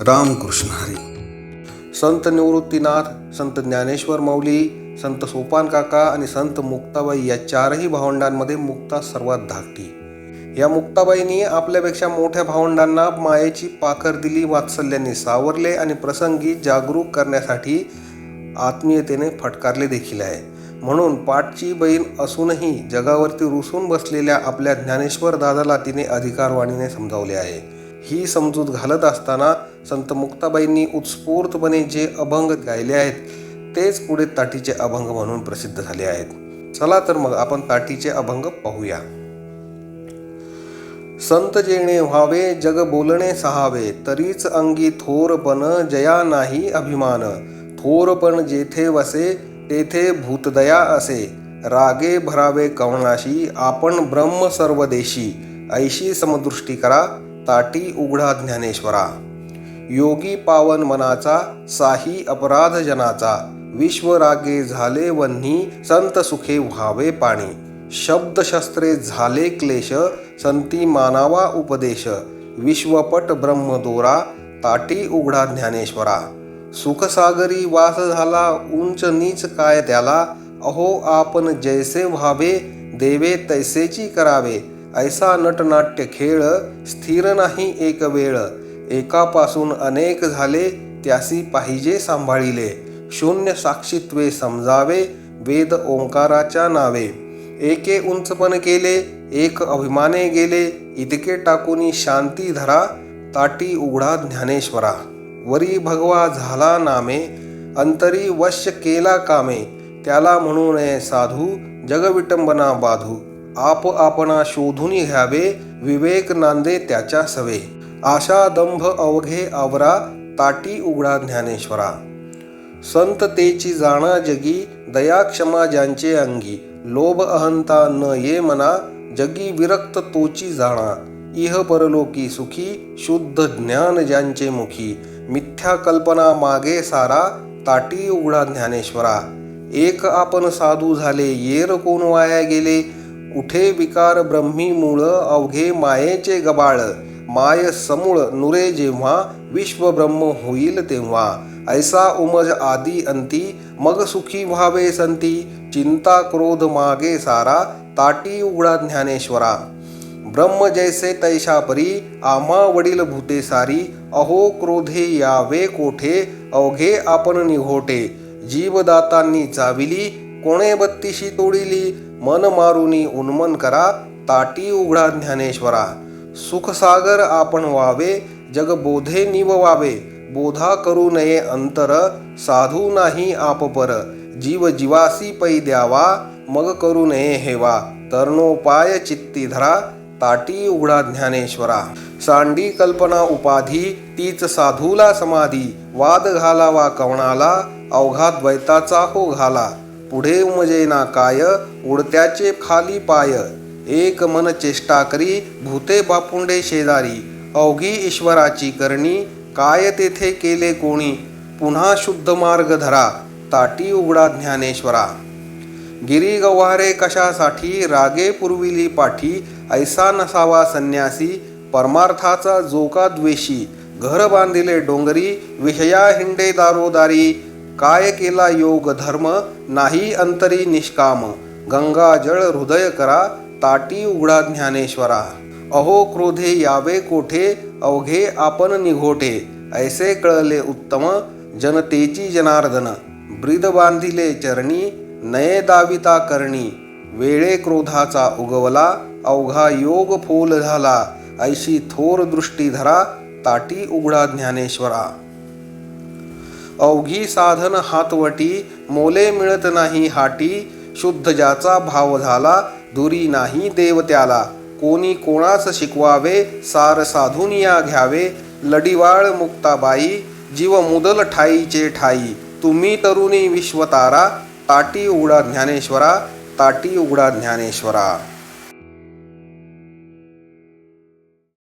रामकृष्ण हरी. संत निवृत्तीनाथ संत ज्ञानेश्वर माऊली संत सोपान काका आणि संत मुक्ताबाई या चारही भावंडांमध्ये मुक्ता सर्वात धाकटी. या मुक्ताबाईंनी आपल्यापेक्षा मोठ्या भावंडांना मायेची पाखर दिली वात्सल्याने सावरले आणि प्रसंगी जागरूक करण्यासाठी आत्मीयतेने फटकारले देखील आहे. म्हणून पाठची बहीण असूनही जगावरती रुसून बसलेल्या आपल्या ज्ञानेश्वर दादाला तिने अधिकारवाणीने समजावले आहे. ही समजूत घालत असताना संत मुक्ताबाईंनी उत्स्फूर्तपणे जे अभंग गायले आहेत तेच पुढे ताटीचे अभंग म्हणून प्रसिद्ध झाले आहेत. चला तर मग आपण ताटीचे अभंग पाहूया. संत जेणे व्हावे जग बोलणे सहावे तरीच अंगी थोरपण जया नाही अभिमान. थोरपण जेथे वसे तेथे भूतदया असे. रागे भरावे कवणाशी आपण ब्रह्म सर्वदेशी. ऐशी समदृष्टी करा ताटी उघडा ज्ञानेश्वरा. योगी पावन मनाचा साही अपराध जनाचा झाले वन्ही संत सुखे व्हावे पाणी. शब्दशस्त्रे झाले क्लेश संती मानावा उपदेश. विश्वपट ब्रह्मदोरा ताटी उघडा ज्ञानेश्वरा. सुखसागरी वास झाला उंच नीच काय त्याला? अहो आपण जैसे व्हावे देवे तैसेची करावे. ऐसा नटनाट्य खेळ स्थिर नाही एक वेळ. एकापासून अनेक झाले त्यासी पाहिजे सांभाळिले. शून्य साक्षीत्वे समजावे वेद ओंकाराच्या नावे. एके उंचपण केले एक अभिमाने गेले इतके टाकूनी शांती धरा ताटी उघडा ज्ञानेश्वरा. वरी भगवा झाला नामे अंतरी वश्य केला कामे. त्याला म्हणू नये साधू जगविटंबना बाधू. आप आपणा शोधून घ्यावे विवेक नांदे त्याच्या सवे. आशा दंभ अवघे आवरा ताटी उघडा ज्ञानेश्वरा. संत तेची जाणा जगी दया क्षमा ज्यांचे अंगी. लोभ अहंता न ये मना जगी विरक्त तोची जाणा. इह परलोकी सुखी शुद्ध ज्ञान ज्यांचे मुखी. मिथ्या कल्पना मागे सारा ताटी उघडा ज्ञानेश्वरा. एक आपण साधू झाले येर कोण वाया गेले उठे विकार ब्रह्मी मूळ अवघे मायेचे गबाळ. माय समूळ नुरे जेव्हा विश्व ब्रह्म होईल तेव्हा. ऐसा उमज आदी अंती मग सुखी व्हावे संती. चिंता क्रोध मागे सारा ताटी उघडा ज्ञानेश्वरा. ब्रह्म जैसे तैशा परी आम्हा वडील भूते सारी. अहो क्रोधे यावे कोठे अवघे आपण निघोटे. जीवदातांनी चाविली कोणे बत्तीशी तोडिली मन मारुनी उन्मन करा ताटी उघडा ज्ञानेश्वरा. सुखसागर आपण व्हावे जग बोधे निववावे बोधा करू नये अंतर साधू नाही आपपर. जीव जीवासी पै द्यावा मग करू नये हेवा. तरणोपाय चित्ती धरा ताटी उघडा ज्ञानेश्वरा. सांडी कल्पना उपाधी तीच साधूला समाधी. वाद घालावा कवणाला अवघा द्वैताचा हो घाला. पुढे उमजेना काय उडत्याचे खाली पाय. एक मन चेष्टा करी भूते बापुंडे शेजारी. अवघी ईश्वराची करणी काय तेथे केले कोणी? पुन्हा शुद्ध मार्ग धरा ताटी उघडा ज्ञानेश्वरा. गिरी गव्हारे कशासाठी रागे पुरविली पाठी ऐसा नसावा संन्यासी परमार्थाचा जोका द्वेषी. घर बांधिले डोंगरी विषया हिंडे दारोदारी काय केला योग धर्म? नाही अंतरी निष्काम. गंगा जळ हृदय करा ताटी उघडा ज्ञानेश्वरा. अहो क्रोधे यावे कोठे? अवघे आपण निघोटे ऐसे कळले उत्तम जनतेची जनार्दन. ब्रीद बांधिले चरणी नये दाविता करणी. वेळे क्रोधाचा उगवला अवघा योग फोल झाला. ऐशी थोर दृष्टी धरा ताटी उघडा ज्ञानेश्वरा. अवघी साधन हातवटी मोले मिळत नाही हाटी शुद्ध ज्याचा भाव झाला दुरी नाही देव त्याला कोणी कोणास शिकवावे सार साधून या घ्यावे. लडीवाळ मुक्ताबाई जीव मुदल ठाईचे ठाई. तुम्ही तरुणी विश्वतारा ताटी उघडा ज्ञानेश्वरा ताटी उघडा ज्ञानेश्वरा.